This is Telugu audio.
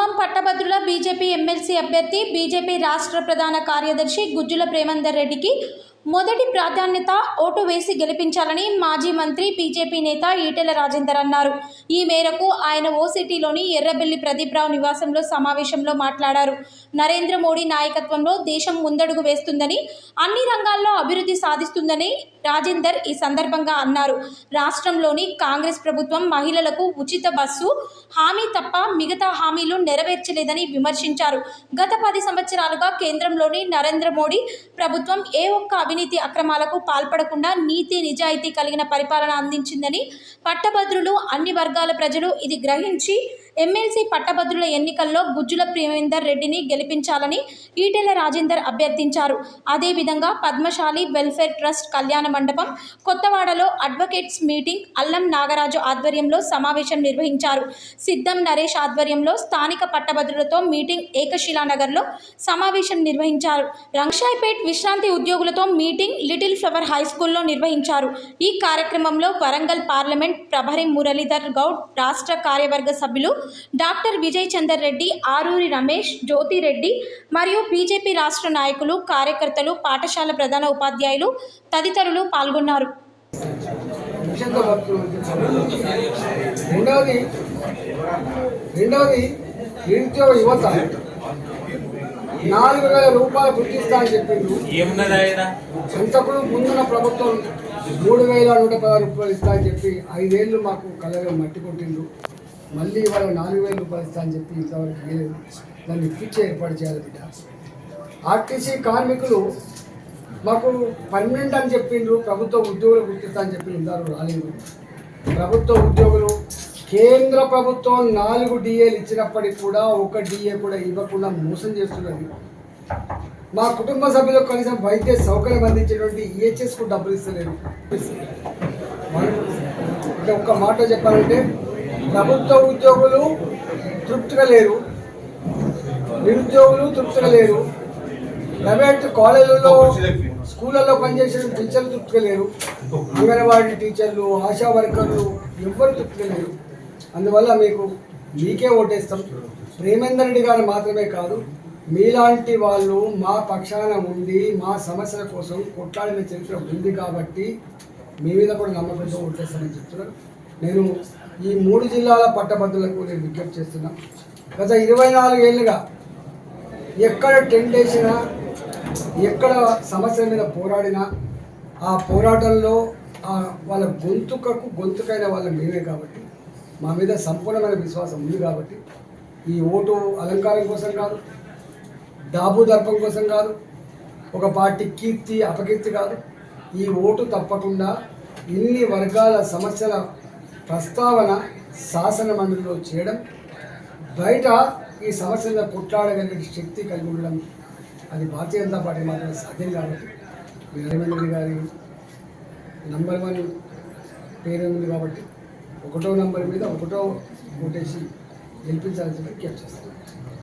ఖమ్మం పట్టభద్రుల బీజేపీ ఎమ్మెల్సీ అభ్యర్థి బీజేపీ రాష్ట్ర ప్రధాన కార్యదర్శి గుజ్జుల ప్రేమందర్ రెడ్డికి మొదటి ప్రాధాన్యత ఓటు వేసి గెలిపించాలని మాజీ మంత్రి బీజేపీ నేత ఈటెల రాజేందర్ అన్నారు. ఈ మేరకు ఆయన ఓ సిటీలోని ఎర్రబెల్లి ప్రదీప్రావు నివాసంలో సమావేశంలో మాట్లాడారు. నరేంద్ర మోడీ నాయకత్వంలో దేశం ముందడుగు వేస్తుందని అన్ని రంగాల్లో అభివృద్ధి సాధిస్తుందని రాజేందర్ ఈ సందర్భంగా అన్నారు. రాష్ట్రంలోని కాంగ్రెస్ ప్రభుత్వం మహిళలకు ఉచిత బస్సు హామీ తప్ప మిగతా హామీలు నెరవేర్చలేదని విమర్శించారు. గత పది సంవత్సరాలుగా కేంద్రంలోని నరేంద్ర మోడీ ప్రభుత్వం ఏ ఒక్క అవినీతి అక్రమాలకు పాల్పడకుండా నీతి నిజాయితీ కలిగిన పరిపాలన అందించిందని పట్టభద్రులు అన్ని వర్గాల ప్రజలు ఇది గ్రహించి ఎమ్మెల్సీ పట్టభద్రుల ఎన్నికల్లో గుజ్జుల ప్రేమేందర్ రెడ్డిని గెలిపించాలని ఈటెల రాజేందర్ అభ్యర్థించారు. అదేవిధంగా పద్మశాలి వెల్ఫేర్ ట్రస్ట్ కళ్యాణ మండపం కొత్తవాడలో అడ్వకేట్స్ మీటింగ్ అల్లం నాగరాజు ఆధ్వర్యంలో సమావేశం నిర్వహించారు. సిద్ధం నరేష్ ఆధ్వర్యంలో స్థానిక పట్టభద్రులతో మీటింగ్ ఏకశిలానగర్లో సమావేశం నిర్వహించారు. రంగశాయిపేట్ విశ్రాంతి ఉద్యోగులతో మీటింగ్ లిటిల్ ఫ్లవర్ హై స్కూల్లో నిర్వహించారు. ఈ కార్యక్రమంలో వరంగల్ పార్లమెంట్ ప్రభరి మురళీధర్ గౌడ్ రాష్ట్ర కార్యవర్గ సభ్యులు డాక్టర్ విజయ్ చందర్ రెడ్డి ఆరూరి రమేష్ జ్యోతిరెడ్డి మరియు బీజేపీ రాష్ట్ర నాయకులు కార్యకర్తలు పాఠశాల ప్రధాన ఉపాధ్యాయులు తదితరులు పాల్గొన్నారు. మిషన్తో వర్క్ రెండవది రెండవది నిరుద్యోగ యువత నాలుగు వేల రూపాయలు గుర్తిస్తా అని చెప్పిండు అంతకుడు ముందున్న ప్రభుత్వం మూడు వేల నూట పదహారు రూపాయలు ఇస్తా అని చెప్పి ఐదేళ్ళు మాకు కలగా మట్టి కొట్టిండు మళ్ళీ వాళ్ళు నాలుగు వేల రూపాయలు ఇస్తా అని చెప్పి ఇంతవరకు లేదు దాన్ని ఇప్పించి ఏర్పాటు చేయాలి బిడ్డ. ఆర్టీసీ కార్మికులు మాకు పన్నెండు అని చెప్పిండ్రు ప్రభుత్వ ఉద్యోగులు గుర్తిస్తా అని చెప్పి ఇందారు రాలేదు. ప్రభుత్వ ఉద్యోగులు కేంద్ర ప్రభుత్వం నాలుగు డిఏలు ఇచ్చినప్పటికీ కూడా ఒక డిఏ కూడా ఇవ్వకుండా మోసం చేస్తున్నది. మా కుటుంబ సభ్యులకు కనీసం వైద్య సౌకర్యం అందించేటువంటి ఈహెచ్ఎస్కు డబ్బులు ఇస్తలేదు. ఒక్క మాట చెప్పాలంటే ప్రభుత్వ ఉద్యోగులు తృప్తిగా లేరు. నిరుద్యోగులు తృప్తిగా లేరు. ప్రైవేట్ కాలేజీలలో స్కూళ్ళల్లో పనిచేసే టీచర్లు తృప్తిగా లేరు. అంగన్వాడీ టీచర్లు ఆశా వర్కర్లు ఎవ్వరు తృప్తిగా లేరు. అందువల్ల మీకు మీకే ఓటేస్తాం. ప్రేమేందర్ రెడ్డి గారు మాత్రమే కాదు మీలాంటి వాళ్ళు మా పక్షాన ఉండి మా సమస్యల కోసం కొట్లాడిన చరిత్ర ఉంది కాబట్టి మీ మీద కూడా నమ్మకంతో ఓటేస్తామని చెప్తున్నారు. నేను ఈ మూడు జిల్లాల పట్టభద్రులకు నేను విజ్ఞప్తి చేస్తున్నా. గత ఇరవై నాలుగు ఏళ్ళుగా ఎక్కడ టెంట్ వేసినా ఎక్కడ సమస్యల మీద పోరాడినా ఆ పోరాటంలో ఆ వాళ్ళ గొంతుకకు గొంతుకైన వాళ్ళ మేమే కాబట్టి మా మీద సంపూర్ణమైన విశ్వాసం ఉంది కాబట్టి ఈ ఓటు అలంకారం కోసం కాదు దాబు దర్పం కోసం కాదు ఒక పార్టీ కీర్తి అపకీర్తి కాదు ఈ ఓటు తప్పకుండా ఇన్ని వర్గాల సమస్యల ప్రస్తావన శాసన మండలిలో చేయడం బయట ఈ సమస్యల కొట్లాడగలిగే శక్తి కలిగి ఉండడం అది భారతీయ జనతా పార్టీ మాత్రం సాధ్యం కాబట్టి వీరమేంద్ర గారి నంబర్ వన్ పేరు ఉంది కాబట్టి ఒకటో నంబర్ మీద ఒకటో ఓటేసి గెలిపించాల్సిన విజ్ఞప్తి చేస్తాను